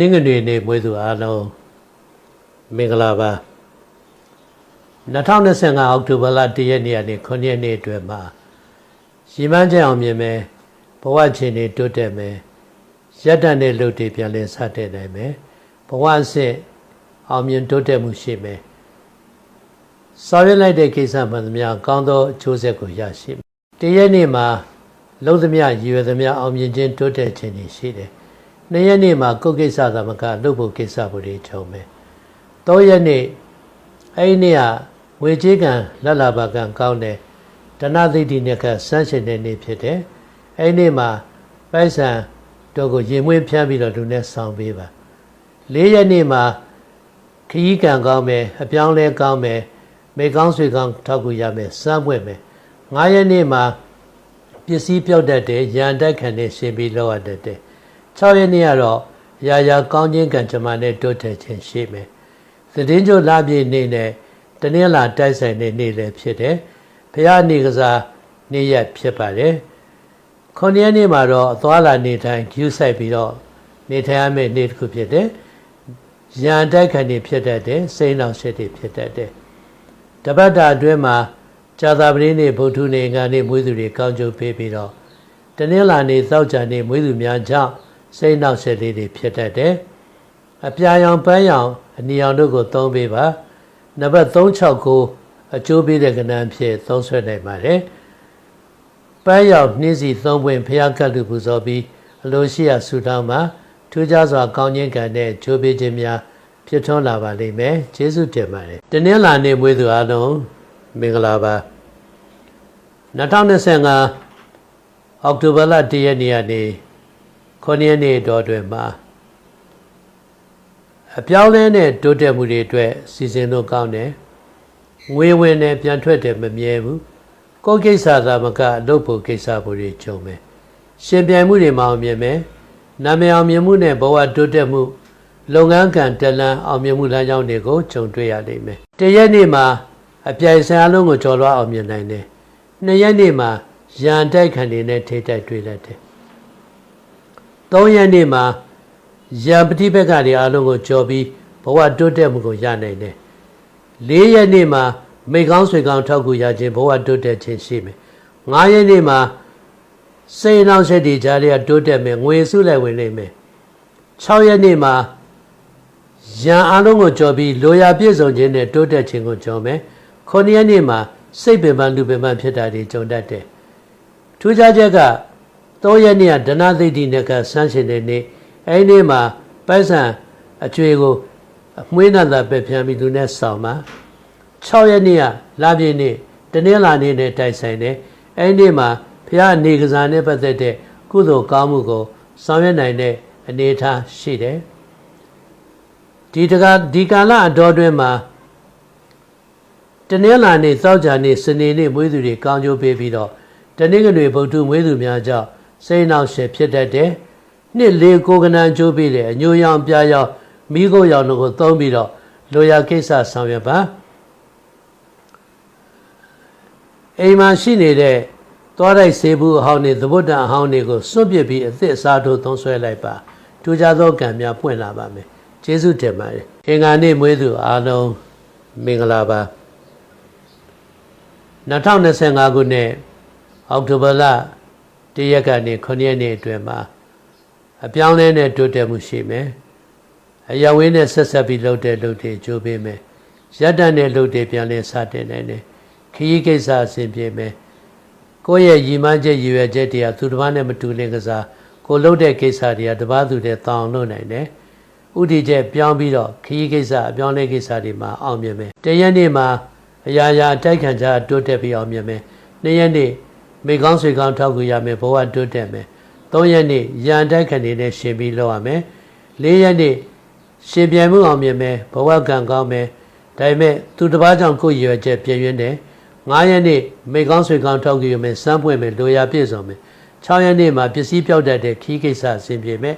နင်္ဂနွေနေ့မွေးသူအားလုံးမင်္ဂလာပါ2025အောက်တိုဘာလ1ရက်နေ့ကနေ9ရက်နေ့အတွင်းမှာရီမန်းချက်အောင်မြင်မယ်ဘဝချင်းတွေတိုးတက်မယ်ရက်တန်တဲ့လူတွေပြန်လည်စတဲ့နိုင်မယ်ဘဝအစစ်အောင်မြင်တိုးတက်မှုရှိမယ်ဆောင်ရွက်လိုက်တဲ့ကိစ္စမှန်သမျှကောင်းသောအကျိုးဆက်ကိုရရှိမယ်တရက်နေ့မှာလုံးသမျှရည်ရွယ်သမျှအောင်မြင်ခြင်းတိုးတက်ခြင်းတွေရှိတယ် နှစ်ရက်နေ့မှာကိုယ်ကိစ္စသမကလုပ်ဖို့ကိစ္စဖို့တွေချုံမယ်သုံးရက်နေ့အဲ့ဒီနေ့ကဝေကြီးကံလက်လာပါကံကောင်းတယ်ဒနာသိတိနဲ့ကဆန်းရှင်တဲ့နေ့ဖြစ်တယ်အဲ့ဒီနေ့မှာပိုက်ဆံတို့ကိုရင်မွေးဖြန်းပြီးတော့လူနဲ့ဆောင်ပေးပါလေးရက်နေ့မှာခရီးကံကောင်းမယ်အပြောင်းလဲကောင်းမယ်မေကောင်းဆွေကောင်းထောက်ကူရမယ်စမ်းပွင့်မယ်ငါးရက်နေ့မှာပစ္စည်းပြောက်တတ်တယ်ရန်တိုက်ခံနေရှင်ပြီးလောက်ရတတ်တယ် 6ရက်နေ့ကတော့ရာရာကောင်းခြင်းကံကြမ္မာနဲ့တိုးတက်ခြင်းရှိမယ်သတင်းကြိုလပြည့်နေ့နဲ့တနင်္လာတိုက်ဆိုင်တဲ့နေ့လည်းဖြစ်တယ်ဘုရားနေကစားနေ့ရက်ဖြစ်ပါတယ်ခုနှစ်ရက်နေ့မှာတော့အသွားလာနေထိုင်ကျူးဆိုင်ပြီးတော့နေထိုင်ရမယ့်နေ့တစ်ခုဖြစ်တယ်ရန်တိုက်ခံနေဖြစ်တတ်တယ်စိတ်နှောက်ရှက်တွေဖြစ်တတ်တယ်တပတ်တာအတွင်းမှာဇာတာပတိနေ့ဗုဒ္ဓနေ့ငါနေ့မွေးသူတွေကောင်းကျိုးပေးပြီးတော့တနင်္လာနေ့သောကြာနေ့မွေးသူများကြောင့် စိတ်နှောက်ရှက်လေးတွေဖြစ်တတ်တယ်အပြာရောင်ပန်းရောင်အနီရောင်တို့ကိုသုံးပေးပါနံပါတ်369အကျိုးပေးတဲ့ကဏ္ဍဖြစ်သုံးဆွဲနိုင်ပါတယ်ပန်းရောင်နှင်းစီသုံးပွင့်ဖျားကတ်လူပူဇော်ပြီးအလိုရှိရဆူတောင်းမှာထူးခြားစွာကောင်းခြင်းကံနဲ့ကျိုးပေးခြင်းများဖြစ်ထွန်းလာပါလိမ့်မယ်ကျေးဇူးတင်ပါတယ်တနင်္လာနေ့မွေးသူအားလုံးမင်္ဂလာပါ2025အောက်တိုဘာလ1ရက်နေ့ကနေ 9ရက်နေ့တော်တွင်မှာအပြောင်းလဲနဲ့တိုးတက်မှုတွေအတွက်စီစဉ်လို့ကောင်းတယ်ငွေဝင်နဲ့ပြန်ထွက်တယ်မမြဲဘူးကိုယ်ကိစ္စသာမကအလုပ်ဖို့ကိစ္စဖို့တွေကြုံမယ်ရှင်ပြိုင်မှုတွေမအောင်မြင်မယ်နာမည်အောင်မြင်မှုနဲ့ဘဝတိုးတက်မှုလုပ်ငန်းကံတလန်အောင်မြင်မှုလမ်းကြောင်းတွေကိုကြုံတွေ့ရလိမ့်မယ်တရက်နေ့မှာအပြိုင်ဆိုင်အလုံးကိုကျော်လွှားအောင်မြင်နိုင်တယ်နှစ်ရက်နေ့မှာရန်တိုက်ခံနေနဲ့ထိတိုက်တွေ့တတ်တယ် သုံးရက်နေ့မှာရံပฏิဘက်ကတွေအလုံးကိုကြော်ပြီးဘဝတိုးတက်မှုကိုရနိုင်တယ်။၄ရက်နေ့မှာမိကောင်းဆွေကောင်းထောက်ကူရခြင်းဘဝတိုးတက်ခြင်းရှိမယ်။၅ရက်နေ့မှာစိတ်နှောင့်ယှက်တွေကြားရတိုးတက်မယ်ငွေစုလိုက်ဝင်နိုင်မယ်။၆ရက်နေ့မှာရံအလုံးကိုကြော်ပြီးလိုရာပြည့်စုံခြင်းနဲ့တိုးတက်ခြင်းကိုကြော်မယ်။9ရက်နေ့မှာစိတ်ပင်ပန်းလူပင်ပန်းဖြစ်တာတွေကြုံတတ်တယ်။ထူးခြားချက်က ၃ရက်နေ့ကဒနာသိတိနဲ့ကဆန်းရှင်တဲ့နေ့အဲ့ဒီမှာပိုက်ဆံအကျွေကိုမွေးနာတာပဲပြန်ပြီးသူနဲ့ဆောင်ပါ6ရက်နေ့ကလာပြည့်နေ့တနင်္လာနေ့နဲ့တိုက်ဆိုင်တယ်အဲ့ဒီမှာဘုရားနေကစားနဲ့ပတ်သက်တဲ့ကုသိုလ်ကောင်းမှုကိုဆောင်ရွက်နိုင်တဲ့အနေအထားရှိတယ်ဒီတကဒီကာလအတော်တွင်မှာတနင်္လာနေ့သောကြာနေ့စနေနေ့မွေးသူတွေကောင်းကျိုးပေးပြီးတော့တနင်္ဂနွေဗုဒ္ဓမွေးသူများကြောင့် စိတ်နှောက်ရှက်ဖြစ်တတ်တယ်နှစ်လေးကိုကနန်ကျိုးပြီးတယ်အညိုရောင်ပြားရောင်မိခိုးရောင်တို့ကိုသုံးပြီးတော့လိုရာကိစ္စဆောင်ရွက်ပါအိမ်မှာရှိနေတဲ့သွားတိုက်ဆေးဘူးအဟောင်းတွေသဘုတ်တန်အဟောင်းတွေကိုစွန့်ပစ်ပြီးအသစ်အစားထိုးသုံးဆွဲလိုက်ပါထူးခြားသောကံများပွင့်လာပါမယ်ကျေးဇူးတင်ပါတယ်အင်္ဂါနေ့မွေးသူအားလုံးမင်္ဂလာပါ2025ခုနှစ်အောက်တိုဘာလ 1ရက်ကနေ9ရက်နေ့အတွင်းမှာအပြောင်းလဲနဲ့တိုးတက်မှုရှိမယ်အယဝင်းနဲ့ဆက်ဆက်ပြီးလှုပ်တဲ့လှုပ်တွေကြိုးပေးမယ်ရက်တန်တဲ့လှုပ်တွေပြန်လဲစတင်နိုင်တယ်ခရီးကိစ္စအဆင်ပြေမယ်ကိုယ့်ရဲ့ရည်မှန်းချက်ရည်ရွယ်ချက်တွေကသူတစ်ပါးနဲ့မတူလင်ကစားကိုလှုပ်တဲ့ကိစ္စတွေကတစ်ပါးသူတည်းတောင်းလို့နိုင်တယ်ဥတီချက်ပြောင်းပြီးတော့ခရီးကိစ္စအပြောင်းလဲကိစ္စတွေမှာအောင်မြင်မယ်တရက်နေ့မှာအရာရာတိုက်ခံကြတိုးတက်ပြီးအောင်မြင်မယ်နှစ်ရက်နေ့ မိကောင်းဆွေကောင်းထောက်ကူရမယ်ဘဝတိုးတက်မယ်3ရက်နေ့ရန်တိုက်ခဏနဲ့ရှင်ပြီးလောက်ရမယ်4ရက်နေ့ရှင်ပြန်မှုအောင်မြင်မယ်ဘဝကံကောင်းမယ်ဒါပေမဲ့သူတစ်ပါးကြောင့်ကိုယ်ရွယ်ချက်ပြည့်ရင်းတယ်9ရက်နေ့မိကောင်းဆွေကောင်းထောက်ကြည့်ရမယ်စမ်းပွင့်မယ်လိုရာပြည့်စုံမယ်6ရက်နေ့မှာပစ္စည်းပြောက်တတ်တဲ့ခီးကိစ္စအဆင်ပြေမယ်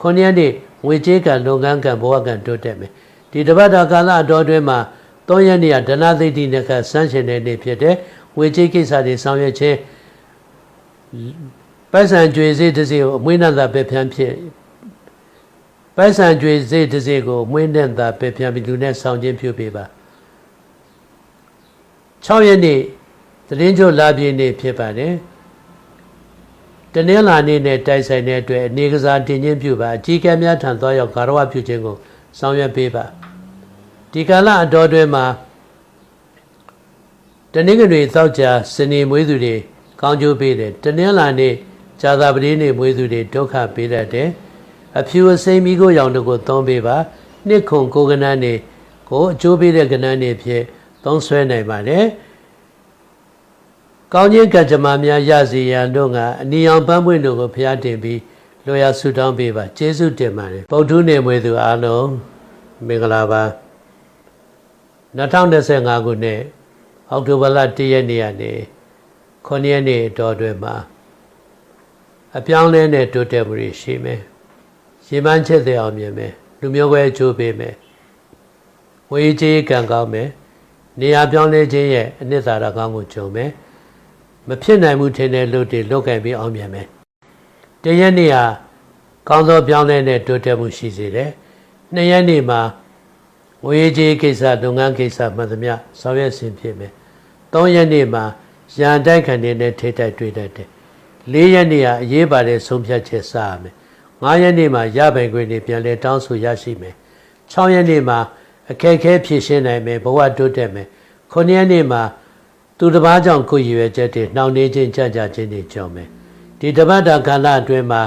9ရက်နေ့ငွေကြေးကံလုပ်ငန်းကံဘဝကံတိုးတက်မယ်ဒီတပတ်တာကာလအတော်တွင်းမှာ3ရက်နေ့ကဒနာသိတိနဲ့ကဆန်းရှင်တဲ့နေ့ဖြစ်တဲ့ငွေကြေးကိစ္စတွေဆောင်ရွက်ခြင်း ပိုက်ဆံကြွေစေးတစ်စီကိုအမွေးနာသာပဲဖြန်းဖြစ်ပိုက်ဆံကြွေစိတ်တစ်စိတ်ကိုမွေးနဲ့သာပဲပြန်ပြီးလူနဲ့ဆောင်ခြင်းပြုပေးပါ6ရက်နေ့သတင်းကြိုလာပြည့်နေ့ဖြစ်ပါတယ်တနင်္လာနေ့နဲ့တိုက်ဆိုင်တဲ့အတွက်အနေကစားတင်ခြင်းပြုပါအကြီးကဲများထံသွားရောက်ဂါရဝပြုခြင်းကိုဆောင်ရွက်ပေးပါဒီကာလအတော်တွင်မှာတနင်္ဂနွေသောကြာစနေမွေးသူတွေ ကောင်းကျိုးပေးတယ်တနင်္လာနေ့ဇာတာပတိနေ့မွေးသူတွေဒုက္ခပေးတတ်တယ်အဖြူအစိမ်းမိကိုရောင်တို့ကိုသုံးပေးပါနှစ်ခုကိုကနန်းနေကိုအကျိုးပေးတဲ့ကနန်းနေဖြစ်သုံးဆွဲနိုင်ပါတယ်ကောင်းခြင်းကံကြမ္မာများရစီရန်တို့ကအနီအောင်ပန်းပွင့်တို့ကိုဖျားတင်ပြီးလောရဆုတောင်းပေးပါကျေးဇူးတင်ပါတယ်ဗုဒ္ဓနေမွေသူအားလုံးမင်္ဂလာပါ2025ခုနှစ်အောက်တိုဘာလ1ရက်နေ့ကနေ 9ရက်နေ့အတော်တွင်မှာအပြောင်းလဲနဲ့တိုးတက်မှုတွေရှိမယ်ရေပန်းချက်တဲ့အောင်မြင်မယ်လူမျိုးပဲအကျိုးပေးမယ်ဝေးကြီးကံကောင်းမယ်နေရာပြောင်းလဲခြင်းရဲ့အနှစ်သာရကောင်းကိုကြုံမယ်မဖြစ်နိုင်မှုထင်တဲ့လူတွေလုတ်ကင်ပြီးအောင်မြင်မယ်တရက်နေ့ဟာကောင်းသောပြောင်းလဲနဲ့တိုးတက်မှုရှိစေတယ်နှစ်ရက်နေ့မှာငွေကြေးကိစ္စလုပ်ငန်းကိစ္စမှန်သမျှဆောင်ရွက်ဆင်ဖြစ်မယ်သုံးရက်နေ့မှာ ရန်တိုက်ခံနေတဲ့ထိတိုက်တွေ့တတ်တယ်လေးရက်နေ့ဟာအရေးပါတဲ့ဆုံးဖြတ်ချက်စရမယ်ငါးရက်နေ့မှာရပိုင်ခွင့်တွေပြန်လဲတောင်းဆိုရရှိမယ်6ရက်နေ့မှာအခက်အခဲဖြေရှင်းနိုင်မယ်ဘဝတိုးတက်မယ်9ရက်နေ့မှာသူတစ်ပါးကြောင့်ကိုယ်ရည်ရွယ်ချက်တွေနှောင့်နှေးခြင်းကြကြခြင်းတွေကြောင့်မယ်ဒီတပတ်တာကာလအတွင်းမှာ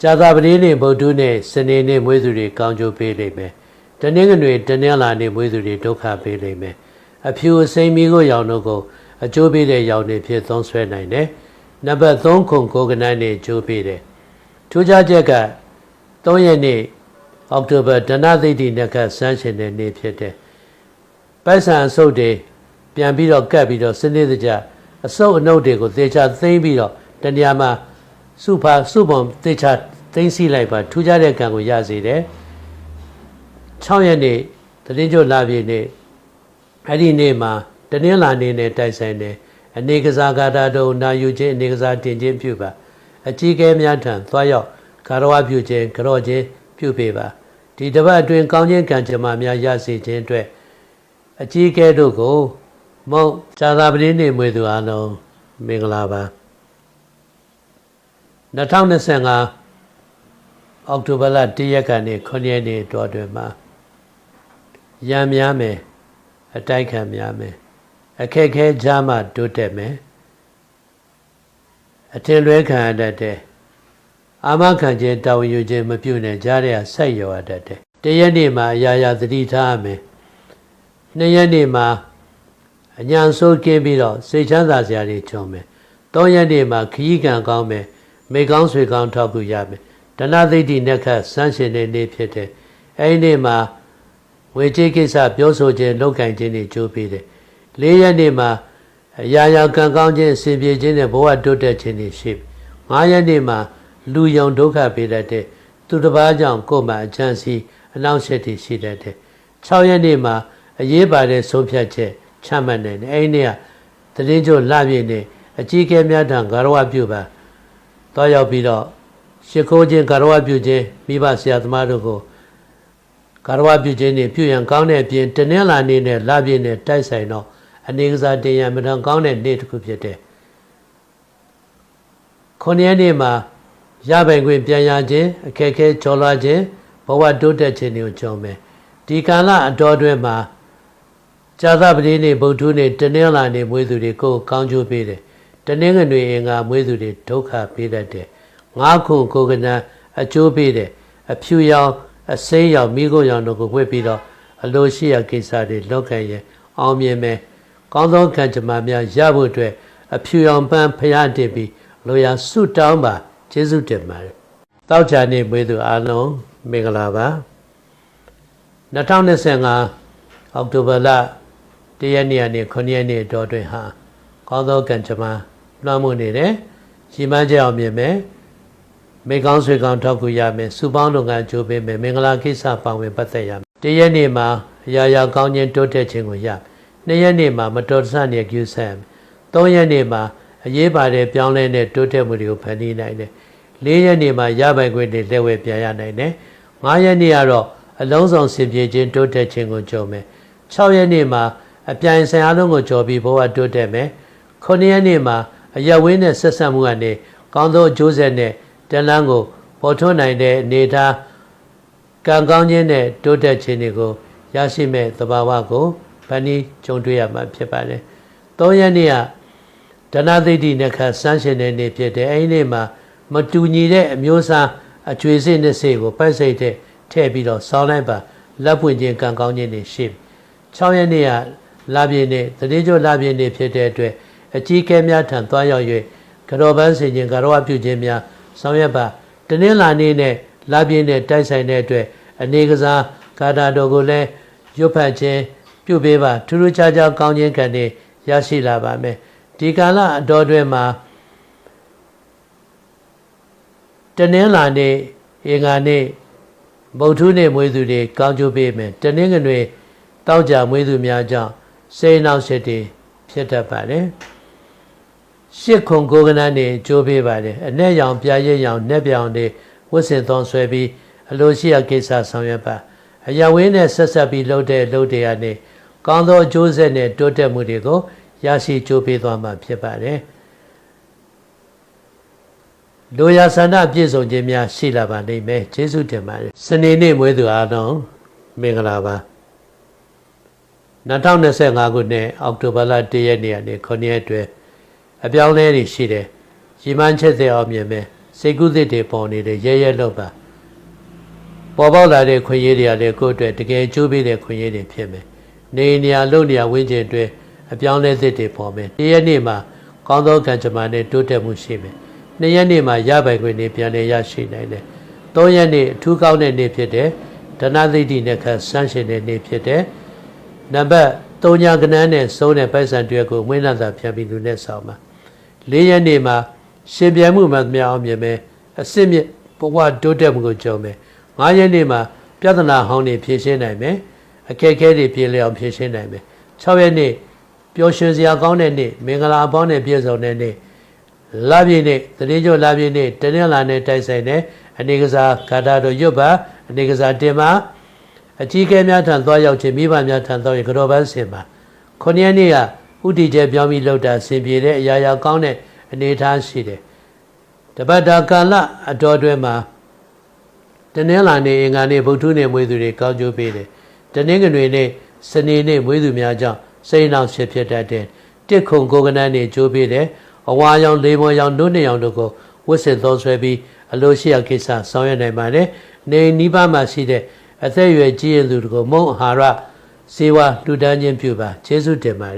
ဇာတာပတိနေ့ဗုဒ္ဓနေ့စနေနေ့မွေးသူတွေကောင်းကျိုးပေးလိမ့်မယ်တနင်္ဂနွေတနင်္လာနေ့မွေးသူတွေဒုက္ခပေးလိမ့်မယ်အဖြူအစိမ်းမီးကိုရောင်တို့ကို အကျိုးပေးတဲ့ရောင်တွေဖြစ်သုံးဆွဲနိုင်တယ်နံပါတ်3ခုကိုကနန်းနေအကျိုးပေးတယ်ထူးခြားချက်က3ရက်နေ့အောက်တိုဘာဒဏသိတိနကဆန်းရှင်တဲ့နေ့ဖြစ်တယ်ပိုက်ဆံအစုပ်တွေပြန်ပြီးတော့ကတ်ပြီးတော့စနစ်တကျအစုပ်အနှုတ်တွေကိုသေချာသိမ့်ပြီးတော့တနေရာမှာစုဖာစုပုံသေချာသိမ့်စီလိုက်ပါထူးခြားတဲ့ကံကိုရစေတယ်6ရက်နေ့တတိကျလာပြည့်နေ့အဲ့ဒီနေ့မှာ တနင်္လာနေ့နဲ့တိုက်ဆိုင်တယ်အနေကစားကာတာတို့နာယူခြင်းအနေကစားတင်ခြင်းပြုပါအကြီးကဲများထံသွားရောက်ကာရဝပြုခြင်းကြော့ခြင်းပြုပေးပါဒီတစ်ပတ်အတွင်းကောင်းခြင်းကံကြမ္မာများရစေခြင်းအတွက်အကြီးကဲတို့ကိုမုတ်ဇာတာပတိနေမွေသူအားလုံးမင်္ဂလာပါ2025အောက်တိုဘာလ1ရက်ကနေ9ရက်နေ့တော်တွင်မှာရံများမယ်အတိုက်ခံများမယ် အခက်ခဲကြားမှတိုးတက်မယ်အထင်လွဲခံရတတ်တယ်အာမခံခြင်းတာဝန်ယူခြင်းမပြုနဲ့ကြားရဆက်ရောရတတ်တယ်တရက်နေ့မှာအရာရာသတိထားရမယ်နှစ်ရက်နေ့မှာအညာဆိုးကင်းပြီးတော့စိတ်ချမ်းသာစရာတွေကြုံမယ်သုံးရက်နေ့မှာခရီးကံကောင်းမယ်မိကောင်းဆွေကောင်းထောက်ကူရမယ်ဒနာသိတိနက္ခဆန်းရှင်တဲ့နေ့ဖြစ်တယ်အဲဒီနေ့မှာဝေကြေးကိစ္စပြောဆိုခြင်းလောက်ကင်ခြင်းတွေကြိုးပေးတယ် လေးရက်နေ့မှာအရာရာကံကောင်းခြင်းအစဉ်ပြေခြင်းနဲ့ဘဝတိုးတက်ခြင်းတွေရှိငါးရက်နေ့မှာလူယုံဒုက္ခပေးတတ်တဲ့သူတစ်ပါးကြောင့်ကိုယ်မှာအချမ်းစီအနောက်ရှက်တွေရှိတတ်တယ်6ရက်နေ့မှာအရေးပါတဲ့ဆုံးဖြတ်ချက်ချမှတ်နိုင်တယ်အဲဒီနေ့ကတည်င်းကျလှပြည့်နေအကြီးကဲများထံဂါရဝပြုပါတော့ရောက်ပြီးတော့ရှ िख ိုးခြင်းဂါရဝပြုခြင်းမိဘဆရာသမားတို့ကိုကာရဝပြုခြင်းနဲ့ပြုရန်ကောင်းတဲ့အပြင်တနင်္လာနေ့နဲ့လပြည့်နဲ့တိုက်ဆိုင်တော့ အနေကစားတင်ရန်မတန်ကောင်းတဲ့နေ့တစ်ခုဖြစ်တယ်။ခုနှစ်ရက်နေ့မှာရပိုင်ခွင့်ပြန်ရခြင်းအခက်အခဲကျော်လွှားခြင်းဘဝတိုးတက်ခြင်းတွေကိုကြုံမယ်။ဒီကာလအတော်တွင်မှာဇာသပတိနေ့ဗုဒ္ဓနေ့တနင်္လာနေ့မွေးသူတွေကိုကောင်းကျိုးပေးတယ်။တနင်္ဂနွေအင်္ဂါမွေးသူတွေဒုက္ခပေးတတ်တယ်။ငါးခုကိုကနအကျိုးပေးတယ်။အဖြူရောင်အစိမ်းရောင်မိခိုးရောင်တို့ကိုဝှက်ပြီးတော့အလိုရှိရာကိစ္စတွေလောက်ခံရင်အောင်မြင်မယ် ကောင်းသောကံကြမ္မာများရဖို့အတွက်အဖြူရောင်ပန်းဖျားတင်ပြီးလိုရာဆုတောင်းပါကျေးဇူးတင်ပါတယ်တောက်ချာနေမွေးသူအားလုံးမင်္ဂလာပါ2025အောက်တိုဘာလ1ရက်နေ့ကနေ9ရက်နေ့တော်တွင်ဟာကောင်းသောကံကြမ္မာလွှမ်းမိုးနေတယ်ရည်မှန်းချက်အောင်မြင်မယ်မိကောင်းဆွေကောင်းထောက်ကူရမယ်စူပေါင်းလုပ်ငန်းကြိုးပေးမယ်မင်္ဂလာကိစ္စပါဝင်ပတ်သက်ရမယ်တရက်နေ့မှာအရာရာကောင်းခြင်းတိုးတက်ခြင်းကိုရမယ် 2ရက်နေ့မှာမတော်တဆနေတဲ့ QSAM 3ရက်နေ့မှာအရေးပါတဲ့ပြောင်းလဲတဲ့တိုးတက်မှုတွေကိုဖန်တီးနိုင်တယ်၄ရက်နေ့မှာရပိုင်ခွင့်တွေလက်ဝယ်ပြန်ရနိုင်တယ်၅ရက်နေ့ကတော့အလုံးစုံစင်ပြေခြင်းတိုးတက်ခြင်းကိုကြုံမယ်6ရက်နေ့မှာအပြိုင်ဆိုင်အားလုံးကိုကြော်ပြီးဘဝတိုးတက်မယ်9ရက်နေ့မှာအရဝင်းနဲ့ဆက်ဆံမှုကနေကောင်းသောအကျိုးဆက်နဲ့တန်လန်းကိုပေါ်ထွန်းနိုင်တဲ့အနေအထားကံကောင်းခြင်းနဲ့တိုးတက်ခြင်းတွေကိုရရှိမဲ့သဘာဝကို ဗဏီကြုံတွေ့ရမှာဖြစ်ပါတယ်။၃ရက်နေ့ကဒနာသိတိနခဆန်းရှင်တဲ့နေ့ဖြစ်တယ်။အဲဒီနေ့မှာမတူညီတဲ့အမျိုးအစားအကျွေးစိတ်နဲ့စိတ်ကိုပိုက်စိတ်တဲ့ထည့်ပြီးတော့ဆောင်းလိုက်ပါလက်ပွင့်ခြင်းကံကောင်းခြင်းတွေရှိပြီ။6ရက်နေ့ကလာပြည့်နေ့တတိကျလာပြည့်နေ့ဖြစ်တဲ့အတွက်အကြီးကဲများထံသွားရောက်၍ကတော်ပန်းစင်ခြင်းကတော်ဝပြုခြင်းများဆောင်ရွက်ပါတနင်္လာနေ့နဲ့လာပြည့်နဲ့တိုက်ဆိုင်တဲ့အတွက်အနေကစားကာတာတော်ကိုလည်းရွတ်ဖတ်ခြင်း ပြုပေးပါထူးထူးခြားခြားကောင်းခြင်းကံတွေရရှိလာပါမယ်ဒီကာလအတော်တွင်မှာတနင်္လာနေ့အင်္ဂါနေ့ဗုဒ္ဓနေ့မွေးသူတွေကောင်းကျိုးပေးမယ်တနင်္ဂနွေတောက်ကြမွေးသူများကြောင့်စိတ်နှောက်ရှက်တွေဖြစ်တတ်ပါတယ်ရှစ်ခုကိုကနန်းနေကြိုးပေးပါတယ်အ내ရောင်ပြားရည်ရောင်နှက်ပြောင်တွေဝတ်ဆင်သွန်ဆွဲပြီးအလိုရှိရာကိစ္စဆောင်ရွက်ပါအရဝင်းနဲ့ဆက်ဆက်ပြီးလှုပ်တဲ့လှုပ်တွေကနေ ကောင်းသောအကျိုးဆက်နဲ့တိုးတက်မှုတွေကိုရရှိကြိုးပေးသွားမှာဖြစ်ပါတယ်လိုရာဆန္ဒပြည့်စုံခြင်းများရှိလာပါလိမ့်မယ်ကျေးဇူးတင်ပါတယ်စနေနေ့မွေးသူအားလုံးမင်္ဂလာပါ2025ခုနှစ်အောက်တိုဘာလ1ရက်နေ့ကနေ9ရက်အတွင်းအပြောင်းလဲတွေရှိတယ်ရီမန်းချက်တဲ့အောင်မြင်မယ်စိတ်ကူးသစ်တွေပေါ်နေတယ်ရဲရဲလို့ပါပေါ်ပေါက်လာတဲ့ခွင့်ရည်တွေကလည်းကိုယ့်အတွက်တကယ်ကျိုးပေးတဲ့ခွင့်ရည်တွေဖြစ်မယ် နေနေရာလုံနေရာဝင်းကျင်အတွင်းအပြောင်းလဲသစ်တွေပေါ်မယ်တစ်ရက်နေ့မှာကောင်းသောကံကြမ္မာနဲ့တိုးတက်မှုရှိမယ်နှစ်ရက်နေ့မှာရပိုင်ခွင့်တွေပြန်လည်ရရှိနိုင်တယ်သုံးရက်နေ့အထူးကောင်းတဲ့နေ့ဖြစ်တယ်ဒနာသိတိနဲ့ခတ်ဆန်းရှင်တဲ့နေ့ဖြစ်တယ်နံပါတ်3ညာကနန်းနဲ့စုံးတဲ့ပိုက်ဆံတွဲကိုဝိနသာဖြန့်ပြီးလူနဲ့ဆောင်ပါ၄ရက်နေ့မှာရှင်ပြိုင်မှုမှမြောက်အောင်မြင်မယ်အစစ်မြစ်ဘဝတိုးတက်မှုကိုကြုံမယ်၅ရက်နေ့မှာပြဿနာဟောင်းတွေဖြေရှင်းနိုင်မယ် အခက်အခဲတွေပြေလည်အောင်ဖြေရှင်းနိုင်မယ်6ရက်နေ့ပျော်ရွှင်စရာကောင်းတဲ့နေ့မင်္ဂလာအပေါင်းနဲ့ပြည့်စုံတဲ့နေ့လပြည့်နေ့တတိကျလပြည့်နေ့တနင်္လာနေ့တိုက်ဆိုင်တဲ့အနေကစားကာတာတို့ရွတ်ပါအနေကစားတင်ပါအကြီးကဲများထံသွားရောက်ခြင်းမိဘများထံသွားရင်ကြောပန်းစင်ပါခုနှစ်ရက်နေ့ကဥတီကျပြောင်းပြီးလောက်တာဆင်ပြေတဲ့အရာရာကောင်းတဲ့အနေအထားရှိတယ်တပတ်တာကာလအတော်တွဲမှာတနင်္လာနေ့အင်္ဂါနေ့ဗုဒ္ဓနေ့မွေးသူတွေကောင်းကျိုးပေးတယ် တနင်္ဂနွေနေ့စနေနေ့မွေးသူများကြောင့်စိတ်နှောင့်ဖြစ်ဖြစ်တတ်တယ်တစ်ခုံကိုကနန်းနေကျိုးပေးတယ်အဝါရောင်လေးမော်ရောင်နှုတ်နှစ်ရောင်တို့ကိုဝတ်ဆင်သုံးဆွဲပြီးအလိုရှိရာကိစ္စဆောင်ရွက်နိုင်ပါတယ်နေနိဗ္ဗာန်မှာရှိတဲ့အသက်အရွယ်ကြီးရသူတို့ကိုမုံအာဟာရစေဝါလူဒန်းခြင်းပြုပါကျေးဇူးတင်ပါတယ်